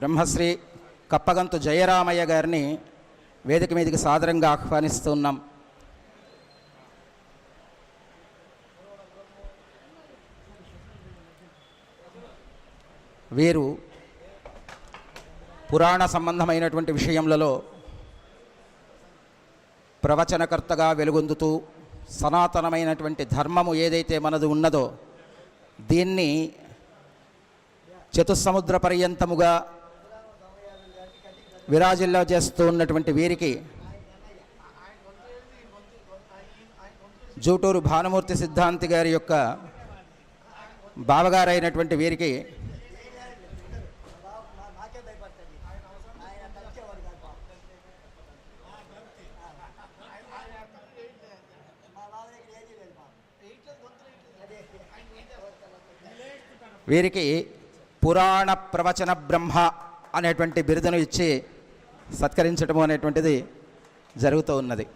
బ్రహ్మశ్రీ కప్పగంతు జయరామయ్య గారిని వేదిక మీదకి సాదరంగా ఆహ్వానిస్తున్నాం. వీరు పురాణ సంబంధమైనటువంటి విషయములలో ప్రవచనకర్తగా వెలుగొందుతూ సనాతనమైనటువంటి ధర్మము ఏదైతే మనది ఉన్నదో దీన్ని చతుస్సముద్ర పర్యంతముగా విరాజిల్లా చేస్తూ ఉన్నటువంటి వీరికి జూటూరు భానుమూర్తి సిద్ధాంతి గారి యొక్క బావగారైనటువంటి వీరికి వీరికి పురాణ ప్రవచన బ్రహ్మ అనేటువంటి బిరుదును ఇచ్చి సత్కరించడం అనేటువంటిది జరుగుతూ ఉన్నది.